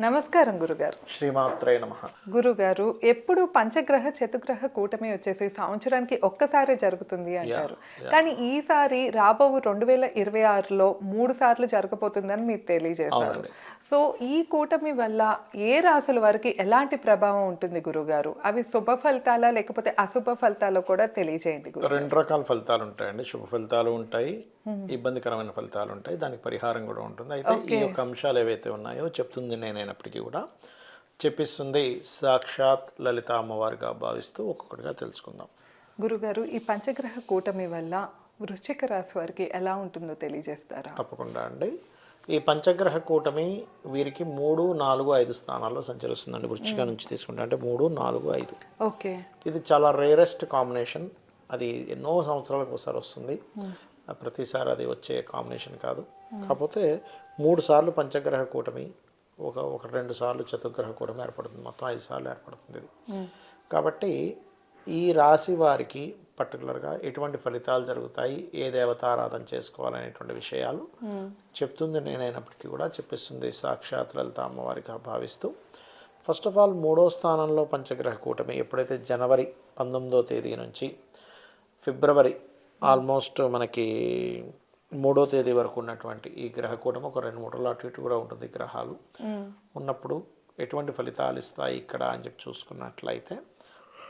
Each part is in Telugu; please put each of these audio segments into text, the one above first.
నమస్కారం గురుగారు. శ్రీమాత్రే నమ. గురుగారు ఎప్పుడు పంచగ్రహ చతుగ్రహ కూటమి వచ్చేసి సంవత్సరానికి ఒక్కసారే జరుగుతుంది అంటారు. కానీ ఈసారి రాబో రెండు వేల ఇరవై ఆరులో మూడు సార్లు జరగబోతుందని మీరు తెలియజేశారు. సో ఈ కూటమి వల్ల ఏ రాసుల వారికి ఎలాంటి ప్రభావం ఉంటుంది గురుగారు? అవి శుభ ఫలితాలా లేకపోతే అశుభ ఫలితాలు కూడా తెలియజేయండి గురు రెండు రకాల ఫలితాలు ఉంటాయండి. శుభ ఫలితాలు ఉంటాయి. ఇబ్బందికరమైన ఫలితాలు ఉంటాయి. దానికి పరిహారం కూడా ఉంటుంది. అయితే ఈ యొక్క అంశాలు ఏవైతే ఉన్నాయో చెప్తుంది నేనైనప్పటికీ కూడా. చెప్పిస్తుంది సాక్షాత్ లలిత అమ్మవారిగా భావిస్తూ ఒక్కొక్కటిగా తెలుసుకుందాం. గురుగారు ఈ పంచగ్రహ కూటమి వల్ల వృశ్చిక రాశి వారికి ఎలా ఉంటుందో తెలియజేస్తారా? తప్పకుండా అండి. ఈ పంచగ్రహ కూటమి వీరికి మూడు నాలుగు ఐదు స్థానాల్లో సంచరిస్తుందండి. వృచ్చిక నుంచి తీసుకుంటే అంటే మూడు నాలుగు ఐదు. ఓకే ఇది చాలా రేరెస్ట్ కాంబినేషన్ అది ఎన్నో సంవత్సరాలకు ఒకసారి వస్తుంది. ఆ ప్రతిసారి అది వచ్చే కాంబినేషన్ కాదు. కాకపోతే మూడు సార్లు పంచగ్రహ కూటమి ఒక ఒక రెండు సార్లు చతుర్గ్రహ కూటమి ఏర్పడుతుంది. మొత్తం ఐదు సార్లు ఏర్పడుతుంది కాబట్టి ఈ రాశి వారికి పర్టికులర్గా ఎటువంటి ఫలితాలు జరుగుతాయి ఏ దేవత ఆరాధన చేసుకోవాలనేటువంటి విషయాలు చెప్తుంది నేనైనప్పటికీ కూడా చెప్పిస్తుంది సాక్షాత్ లలిత అమ్మవారిగా భావిస్తూ. ఫస్ట్ ఆఫ్ ఆల్ మూడో స్థానంలో పంచగ్రహ కూటమి ఎప్పుడైతే జనవరి పంతొమ్మిదో తేదీ నుంచి ఫిబ్రవరి ఆల్మోస్ట్ మనకి మూడో తేదీ వరకు ఉన్నటువంటి ఈ గ్రహ కూటమి ఒక రెండు మూడు రోజులు అటు ఇటు కూడా ఉంటుంది గ్రహాలు. ఉన్నప్పుడు ఎటువంటి ఫలితాలు ఇస్తాయి ఇక్కడ అని చెప్పి చూసుకున్నట్లయితే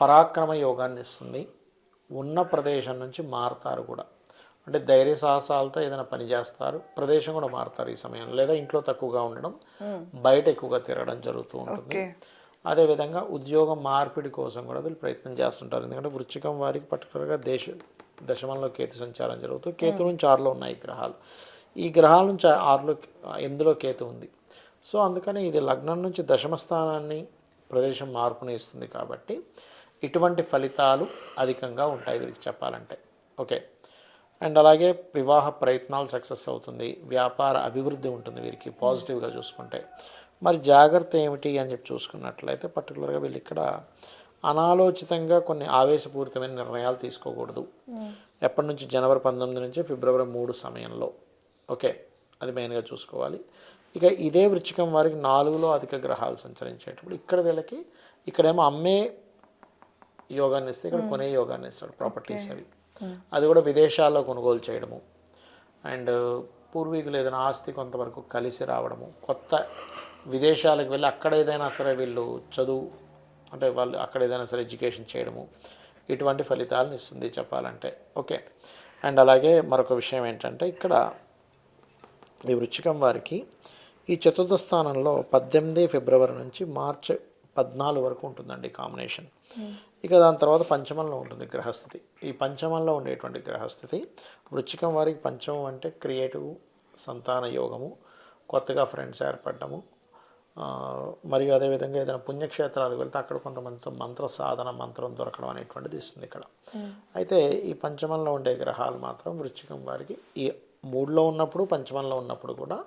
పరాక్రమ యోగాన్ని ఇస్తుంది. ఉన్న ప్రదేశం నుంచి మారుతారు కూడా. అంటే ధైర్య సాహసాలతో ఏదైనా పని చేస్తారు. ప్రదేశం కూడా మారుతారు ఈ సమయంలో. లేదా ఇంట్లో తక్కువగా ఉండడం బయట ఎక్కువగా తిరగడం జరుగుతూ ఉంటుంది. అదేవిధంగా ఉద్యోగం మార్పిడి కోసం కూడా వీళ్ళు ప్రయత్నం చేస్తుంటారు. ఎందుకంటే వృచ్చికం వారికి పర్టికులర్గా దేశ దశమంలో కేతు సంచారం జరుగుతూ కేతు నుంచి ఆరులో ఉన్నాయి గ్రహాలు. ఈ గ్రహాల నుంచి ఆరులో ఎనిమిదిలో కేతు ఉంది. సో అందుకని ఇది లగ్నం నుంచి దశమ స్థానాన్ని ప్రదేశం మార్పుని ఇస్తుంది కాబట్టి ఇటువంటి ఫలితాలు అధికంగా ఉంటాయి వీరికి చెప్పాలంటే. ఓకే. అండ్ అలాగే వివాహ ప్రయత్నాలు సక్సెస్ అవుతుంది. వ్యాపార అభివృద్ధి ఉంటుంది వీరికి పాజిటివ్గా చూసుకుంటే. మరి జాగ్రత్త ఏమిటి అని చెప్పి చూసుకున్నట్లయితే పర్టికులర్గా వీళ్ళు ఇక్కడ అనాలోచితంగా కొన్ని ఆవేశపూరితమైన నిర్ణయాలు తీసుకోకూడదు. ఎప్పటి నుంచి? జనవరి పంతొమ్మిది నుంచి ఫిబ్రవరి మూడు సమయంలో. ఓకే అది మెయిన్గా చూసుకోవాలి. ఇక ఇదే వృచ్చికం వారికి నాలుగులో అధిక గ్రహాలు సంచరించేటప్పుడు ఇక్కడ వీళ్ళకి ఇక్కడేమో అమ్మే యోగాన్ని ఇస్తే ఇక్కడ కొనే యోగాన్ని ఇస్తాడు ప్రాపర్టీస్ అవి. అది కూడా విదేశాల్లో కొనుగోలు చేయడము. అండ్ పూర్వీకులు ఏదైనా ఆస్తి కొంతవరకు కలిసి రావడము. కొత్త విదేశాలకు వెళ్ళి అక్కడ ఏదైనా సరే వీళ్ళు చదువు అంటే వాళ్ళు అక్కడ ఏదైనా సరే ఎడ్యుకేషన్ చేయడము ఇటువంటి ఫలితాలను ఇస్తుంది చెప్పాలంటే. ఓకే. అండ్ అలాగే మరొక విషయం ఏంటంటే ఇక్కడ ఈ వృచ్చికం వారికి ఈ చతుర్థ స్థానంలో పద్దెనిమిది ఫిబ్రవరి నుంచి మార్చి పద్నాలుగు వరకు ఉంటుందండి కాంబినేషన్. ఇక దాని తర్వాత పంచమంలో ఉంటుంది గ్రహస్థితి. ఈ పంచమంలో ఉండేటువంటి గ్రహస్థితి వృచ్చికం వారికి పంచమం అంటే క్రియేటివ్ సంతాన యోగము కొత్తగా ఫ్రెండ్స్ ఏర్పడము మరియు అదేవిధంగా ఏదైనా పుణ్యక్షేత్రాలకు వెళ్తే అక్కడ కొంతమందితో మంత్ర సాధన మంత్రం దొరకడం అనేటువంటిది ఇస్తుంది ఇక్కడ. అయితే ఈ పంచమంలో ఉండే గ్రహాలు మాత్రం వృచ్చికం వారికి ఈ మూడులో ఉన్నప్పుడు పంచమంలో ఉన్నప్పుడు కూడా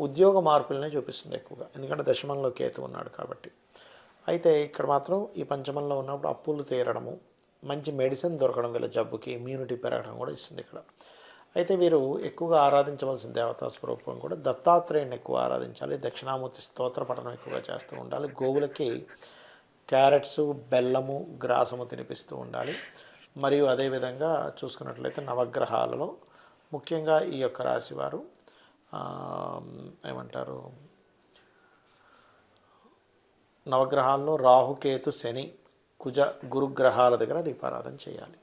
ఉద్యోగ మార్పులనే చూపిస్తుంది ఎక్కువగా. ఎందుకంటే దశమంలో కేతు ఉన్నాడు కాబట్టి. అయితే ఇక్కడ మాత్రం ఈ పంచమంలో ఉన్నప్పుడు అప్పులు తీరడము మంచి మెడిసిన్ దొరకడం వీళ్ళ జబ్బుకి ఇమ్యూనిటీ పెరగడం కూడా ఇస్తుంది ఇక్కడ. అయితే వీరు ఎక్కువగా ఆరాధించవలసిన దేవతా స్వరూపం కూడా దత్తాత్రేయుని ఎక్కువ ఆరాధించాలి దక్షిణామూర్తి స్తోత్ర పఠనం ఎక్కువగా చేస్తూ ఉండాలి గోవులకి క్యారెట్స్ బెల్లము గ్రాసము తినిపిస్తూ ఉండాలి. మరియు అదేవిధంగా చూసుకున్నట్లయితే నవగ్రహాలలో ముఖ్యంగా ఈ యొక్క రాశివారు ఏమంటారు నవగ్రహాల్లో రాహుకేతు శని కుజ గురుగ్రహాల దగ్గర దీపారాధన చేయాలి.